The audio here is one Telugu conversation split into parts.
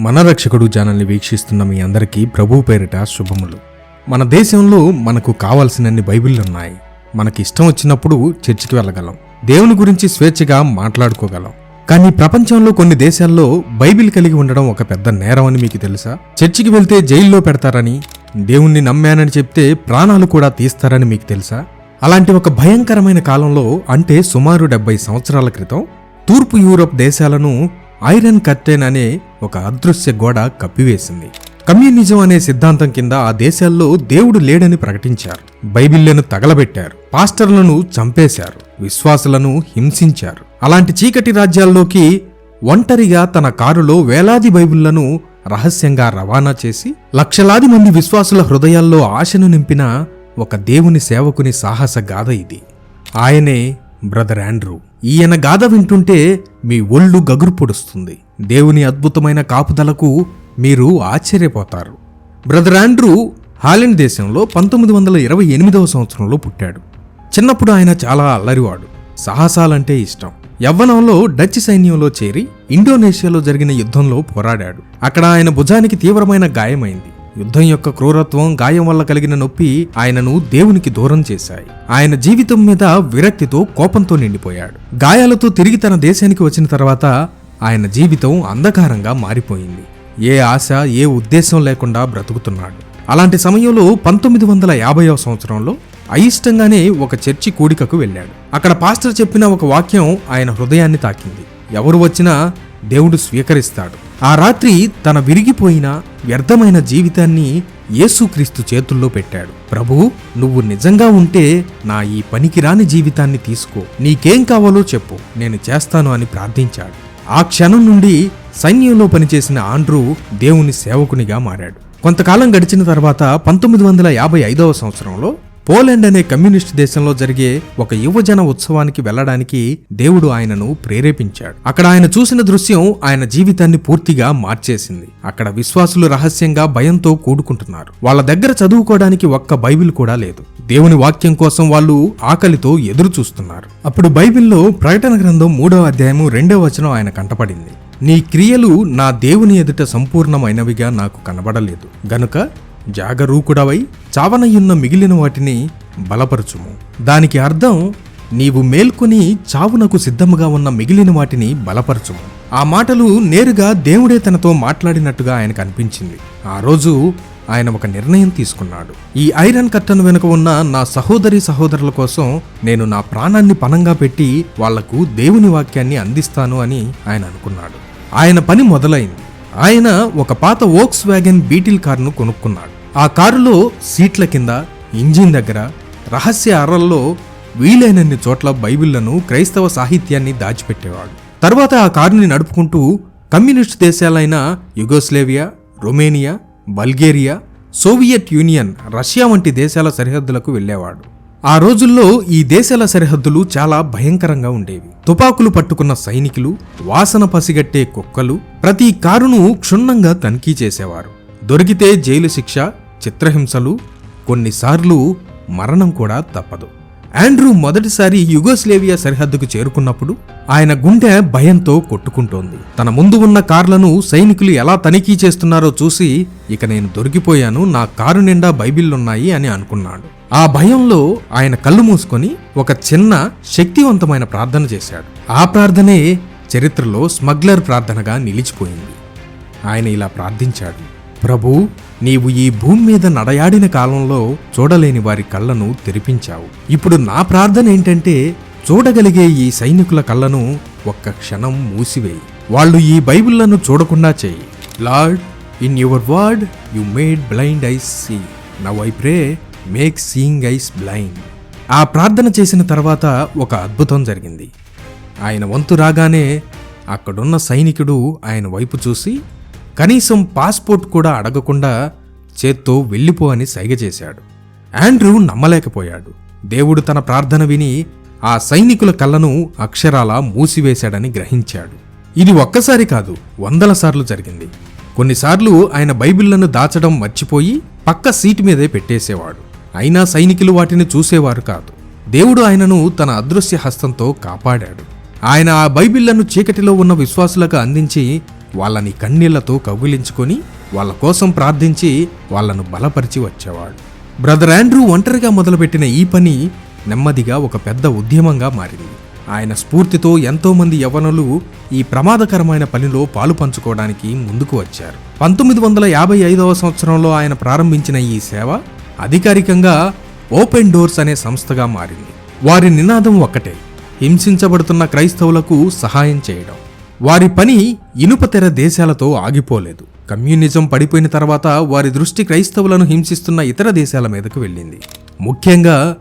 మన రక్షకుడు ఛానల్ని వీక్షిస్తున్న మీ అందరికీ ప్రభు పేరిట శుభములు. మన దేశంలో మనకు కావాల్సినన్ని బైబిళ్ళు ఉన్నాయి మనకి ఇష్టం వచ్చినప్పుడు చర్చికి వెళ్ళగలం. దేవుని గురించి స్వేచ్ఛగా మాట్లాడుకోగలం. కానీ ప్రపంచంలో కొన్ని దేశాల్లో బైబిల్ కలిగి ఉండడం ఒక పెద్ద నేరం అని మీకు తెలుసా? చర్చికి వెళ్తే జైల్లో పెడతారని దేవుణ్ణి నమ్మానని చెప్తే ప్రాణాలు కూడా తీస్తారని మీకు తెలుసా? అలాంటి ఒక భయంకరమైన కాలంలో అంటే సుమారు డెబ్బై సంవత్సరాల క్రితం తూర్పు యూరోప్ దేశాలను ఐరన్ కర్టెన్ అనే ఒక అదృశ్య గోడ కప్పివేసింది. కమ్యూనిజం అనే సిద్ధాంతం కింద ఆ దేశాల్లో దేవుడు లేడని ప్రకటించారు. బైబిళ్ళను తగలబెట్టారు. పాస్టర్లను చంపేశారు. విశ్వాసులను హింసించారు. అలాంటి చీకటి రాజ్యాల్లోకి ఒంటరిగా తన కారులో వేలాది బైబిళ్ళను రహస్యంగా రవాణా చేసి లక్షలాది మంది విశ్వాసుల హృదయాల్లో ఆశను నింపిన ఒక దేవుని సేవకుని సాహస గాథ ఇది. ఆయనే బ్రదర్ ఆండ్రూ ఈయన గాథ వింటుంటే మీ ఒళ్ళు గగురు పొడుస్తుంది. దేవుని అద్భుతమైన కాపుదలకు మీరు ఆశ్చర్యపోతారు. బ్రదర్ ఆండ్రూ హాలెండ్ దేశంలో పంతొమ్మిది వందల ఇరవై ఎనిమిదవ సంవత్సరంలో పుట్టాడు. చిన్నప్పుడు ఆయన చాలా అల్లరివాడు సాహసాలంటే ఇష్టం. యవ్వనంలో డచ్ సైన్యంలో చేరి ఇండోనేషియాలో జరిగిన యుద్ధంలో పోరాడాడు. అక్కడ ఆయన భుజానికి తీవ్రమైన గాయమైంది. యుద్ధం యొక్క క్రూరత్వం గాయం వల్ల కలిగిన నొప్పి ఆయనను దేవునికి దూరం చేశాయి. ఆయన జీవితం మీద విరక్తితో కోపంతో నిండిపోయాడు. గాయాలతో తిరిగి తన దేశానికి వచ్చిన తర్వాత ఆయన జీవితం అంధకారంగా మారిపోయింది. ఏ ఆశ ఏ ఉద్దేశం లేకుండా బ్రతుకుతున్నాడు. అలాంటి సమయంలో పంతొమ్మిది వందల యాభైవ సంవత్సరంలో అయిష్టంగానే ఒక చర్చి కూడికకు వెళ్ళాడు. అక్కడ పాస్టర్ చెప్పిన ఒక వాక్యం ఆయన హృదయాన్ని తాకింది. ఎవరు వచ్చినా దేవుడు స్వీకరిస్తాడు. ఆ రాత్రి తన విరిగిపోయిన వ్యర్థమైన జీవితాన్ని యేసుక్రీస్తు చేతుల్లో పెట్టాడు. ప్రభు నువ్వు నిజంగా ఉంటే నా ఈ పనికిరాని జీవితాన్ని తీసుకో. నీకేం కావాలో చెప్పు. నేను చేస్తాను అని ప్రార్థించాడు. ఆ క్షణం నుండి సైన్యంలో పనిచేసిన ఆండ్రూ దేవుని సేవకునిగా మారాడు. కొంతకాలం గడిచిన తర్వాత పంతొమ్మిది వందల యాభై ఐదవ సంవత్సరంలో పోలాండ్ అనే కమ్యూనిస్ట్ దేశంలో జరిగే ఒక యువజన ఉత్సవానికి వెళ్ళడానికి దేవుడు ఆయనను ప్రేరేపించాడు. అక్కడ ఆయన చూసిన దృశ్యం ఆయన జీవితాన్ని పూర్తిగా మార్చేసింది. అక్కడ విశ్వాసులు రహస్యంగా భయంతో కూడుకుంటున్నారు. వాళ్ళ దగ్గర చదువుకోవడానికి ఒక్క బైబిల్ కూడా లేదు. దేవుని వాక్యం కోసం వాళ్ళు ఆకలితో ఎదురు చూస్తున్నారు అప్పుడు బైబిల్లో ప్రకటన గ్రంథం మూడవ అధ్యాయము రెండవ వచనం ఆయన కంటపడింది. నీ క్రియలు నా దేవుని ఎదుట సంపూర్ణమైనవిగా నాకు కనబడలేదు. గనుక జాగరూకుడవై చావనయున్న మిగిలిన వాటిని బలపరచుము. దానికి అర్థం నీవు మేల్కొని చావునకు సిద్ధముగా ఉన్న మిగిలిన వాటిని బలపరచుము. ఆ మాటలు నేరుగా దేవుడే తనతో మాట్లాడినట్టుగా ఆయనకు అనిపించింది. ఆ రోజు ఆయన ఒక నిర్ణయం తీసుకున్నాడు. ఈ ఐరన్ కట్టను వెనుక ఉన్న నా సహోదరి సహోదరుల కోసం నేను నా ప్రాణాన్ని పనంగా పెట్టి వాళ్ళకు దేవుని వాక్యాన్ని అందిస్తాను అని ఆయన అనుకున్నాడు. ఆయన పని మొదలైంది. ఆయన ఒక పాత ఓక్స్ వ్యాగన్ బీటిల్ కారును కొనుక్కున్నాడు. ఆ కారులో సీట్ల కింద ఇంజిన్ దగ్గర రహస్య అరల్లో వీలైనన్ని చోట్ల బైబిళ్ళను క్రైస్తవ సాహిత్యాన్ని దాచిపెట్టేవాడు. తర్వాత ఆ కారుని నడుపుకుంటూ communist దేశాలైన Yugoslavia Romania Bulgaria Soviet Union Russia వంటి దేశాల సరిహద్దులకు వెళ్ళేవాడు. ఆ రోజుల్లో ఈ దేశాల సరిహద్దులు చాలా భయంకరంగా ఉండేవి. తుపాకులు పట్టుకున్న సైనికులు వాసన పసిగట్టే కుక్కలు ప్రతి కారును క్షుణ్ణంగా తనిఖీ చేసేవారు. దొరికితే జైలు శిక్ష చిత్రహింసలు కొన్నిసార్లు మరణం కూడా తప్పదు. ఆండ్రూ మొదటిసారి యుగోస్లేవియా సరిహద్దుకు చేరుకున్నప్పుడు ఆయన గుండె భయంతో కొట్టుకుంటోంది. తన ముందు ఉన్న కార్లను సైనికులు ఎలా తనిఖీ చేస్తున్నారో చూసి ఇక నేను దొరికిపోయాను నా కారు నిండా బైబిళ్ళున్నాయి అని అనుకున్నాడు. ఆ భయంలో ఆయన కళ్ళు మూసుకొని ఒక చిన్న శక్తివంతమైన ప్రార్థన చేశాడు. ఆ ప్రార్థనే చరిత్రలో స్మగ్లర్ ప్రార్థనగా నిలిచిపోయింది. ఆయన ఇలా ప్రార్థించాడు ప్రభు నీవు ఈ భూమి మీద నడయాడిన కాలంలో చూడలేని వారి కళ్ళను తెరిపించావు. ఇప్పుడు నా ప్రార్థన ఏంటంటే చూడగలిగే ఈ సైనికుల కళ్ళను ఒక్క క్షణం మూసివేయి. వాళ్ళు ఈ బైబిళ్ళను చూడకుండా చేయి. Lord in your word you made blind eyes see. Now I pray make seeing eyes blind. ఆ ప్రార్థన చేసిన తర్వాత ఒక అద్భుతం జరిగింది. ఆయన వంతు రాగానే అక్కడున్న సైనికుడు ఆయన వైపు చూసి కనీసం పాస్పోర్ట్ కూడా అడగకుండా చేత్తో వెళ్ళిపో అని సైగ చేశాడు. ఆండ్రూ నమ్మలేకపోయాడు. దేవుడు తన ప్రార్థన విని ఆ సైనికుల కళ్ళను అక్షరాలా మూసివేశాడని గ్రహించాడు. ఇది ఒక్కసారి కాదు వందల సార్లు జరిగింది. కొన్నిసార్లు ఆయన బైబిళ్ళను దాచడం మర్చిపోయి పక్క సీటు మీదే పెట్టేసేవాడు. అయినా సైనికులు వాటిని చూసేవారు కాదు. దేవుడు ఆయనను తన అదృశ్య హస్తంతో కాపాడాడు. ఆయన ఆ బైబిళ్ళను చీకటిలో ఉన్న విశ్వాసులకు అందించి వాళ్ళని కన్నీళ్ళతో కౌగిలించుకొని వాళ్ళ కోసం ప్రార్థించి వాళ్ళను బలపరిచి వచ్చేవాడు. బ్రదర్ ఆండ్రూ ఒంటరిగా మొదలుపెట్టిన ఈ పని నెమ్మదిగా ఒక పెద్ద ఉద్యమంగా మారింది. ఆయన స్ఫూర్తితో ఎంతోమంది యవనులు ఈ ప్రమాదకరమైన పనిలో పాలు పంచుకోవడానికి ముందుకు వచ్చారు. పంతొమ్మిది వందల యాభై ఐదవ సంవత్సరంలో ఆయన ప్రారంభించిన ఈ సేవ అధికారికంగా ఓపెన్ డోర్స్ అనే సంస్థగా మారింది. వారి నినాదం ఒక్కటే హింసించబడుతున్న క్రైస్తవులకు సహాయం చేయడం. వారి పని ఇనుపతెర దేశాలతో ఆగిపోలేదు. కమ్యూనిజం పడిపోయిన తర్వాత వారి దృష్టి క్రైస్తవులను హింసిస్తున్న ఇతర దేశాల మీదకు వెళ్ళింది. ముఖ్యంగా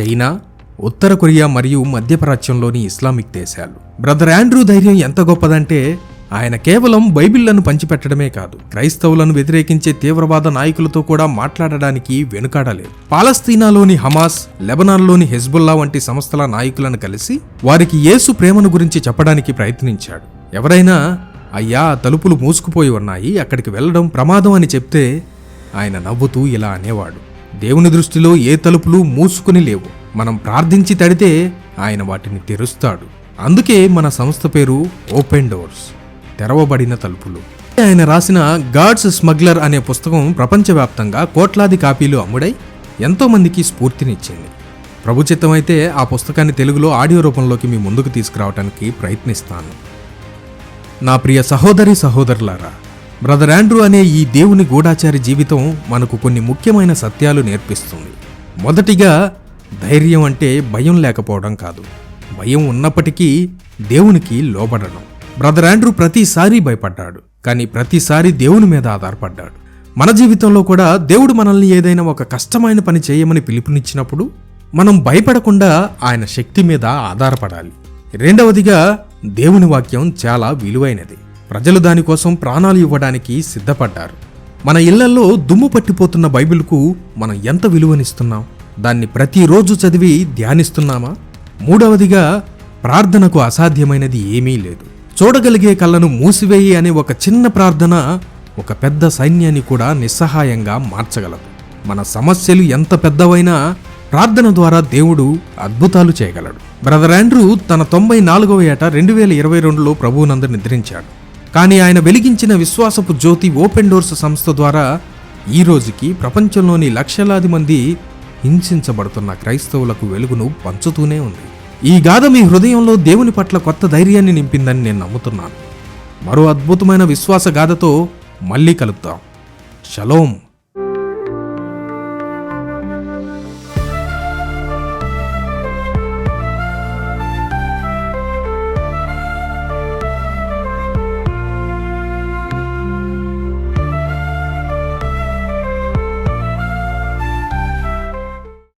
చైనా ఉత్తర కొరియా మరియు మధ్యప్రాచ్యంలోని ఇస్లామిక్ దేశాలు. బ్రదర్ ఆండ్రూ ధైర్యం ఎంత గొప్పదంటే ఆయన కేవలం బైబిళ్ళను పంచిపెట్టడమే కాదు క్రైస్తవులను వ్యతిరేకించే తీవ్రవాద నాయకులతో కూడా మాట్లాడడానికి వెనుకాడలేదు. పాలస్తీనాలోని హమాస్ లెబనాన్లోని హెజ్బుల్లా వంటి సంస్థల నాయకులను కలిసి వారికి యేసు ప్రేమను గురించి చెప్పడానికి ప్రయత్నించాడు. ఎవరైనా అయ్యా తలుపులు మూసుకుపోయి ఉన్నాయి అక్కడికి వెళ్ళడం ప్రమాదం అని చెప్తే ఆయన నవ్వుతూ ఇలా అనేవాడు. దేవుని దృష్టిలో ఏ తలుపులు మూసుకుని లేవు. మనం ప్రార్థించి తడితే ఆయన వాటిని తెరుస్తాడు. అందుకే మన సంస్థ పేరు ఓపెన్ డోర్స్ తెరవబడిన తలుపులు. ఆయన రాసిన గాడ్స్ స్మగ్లర్ అనే పుస్తకం ప్రపంచవ్యాప్తంగా కోట్లాది కాపీలు అమ్ముడై ఎంతోమందికి స్ఫూర్తినిచ్చింది. ప్రభుచిత్తమైతే ఆ పుస్తకాన్ని తెలుగులో ఆడియో రూపంలోకి మీ ముందుకు తీసుకురావడానికి ప్రయత్నిస్తాను. నా ప్రియ సహోదరి సహోదరులారా బ్రదర్ ఆండ్రూ అనే ఈ దేవుని గూఢాచారి జీవితం మనకు కొన్ని ముఖ్యమైన సత్యాలు నేర్పిస్తుంది. మొదటిగా ధైర్యం అంటే భయం లేకపోవడం కాదు. భయం ఉన్నప్పటికీ దేవునికి లోబడడం. బ్రదర్ ఆండ్రూ ప్రతిసారి భయపడ్డాడు కానీ ప్రతిసారి దేవుని మీద ఆధారపడ్డాడు. మన జీవితంలో కూడా దేవుడు మనల్ని ఏదైనా ఒక కష్టమైన పని చేయమని పిలుపునిచ్చినప్పుడు మనం భయపడకుండా ఆయన శక్తి మీద ఆధారపడాలి. రెండవదిగా దేవుని వాక్యం చాలా విలువైనది. ప్రజలు దానికోసం ప్రాణాలు ఇవ్వడానికి సిద్ధపడ్డారు. మన ఇళ్ళలో దుమ్ము పట్టిపోతున్న బైబిల్కు మనం ఎంత విలువనిస్తున్నాం? దాన్ని ప్రతిరోజు చదివి ధ్యానిస్తున్నామా? మూడవదిగా ప్రార్థనకు అసాధ్యమైనది ఏమీ లేదు. చూడగలిగే కళ్ళను మూసివేయి అనే ఒక చిన్న ప్రార్థన ఒక పెద్ద సైన్యాన్ని కూడా నిస్సహాయంగా మార్చగలదు. మన సమస్యలు ఎంత పెద్దవైనా ప్రార్థన ద్వారా దేవుడు అద్భుతాలు చేయగలడు. బ్రదర్ ఆండ్రూ తన తొంభై నాలుగవ ఏట రెండు వేల ఇరవై రెండులో ప్రభువునందు నిద్రించాడు. కానీ ఆయన వెలిగించిన విశ్వాసపు జ్యోతి ఓపెన్ డోర్స్ సంస్థ ద్వారా ఈ రోజుకి ప్రపంచంలోని లక్షలాది మంది హింసించబడుతున్న క్రైస్తవులకు వెలుగును పంచుతూనే ఉంది. ఈ గాథ మీ హృదయంలో దేవుని పట్ల కొత్త ధైర్యాన్ని నింపిందని నేను నమ్ముతున్నాను. మరో అద్భుతమైన విశ్వాస గాథతో మళ్ళీ కలుద్దాం. షలోం.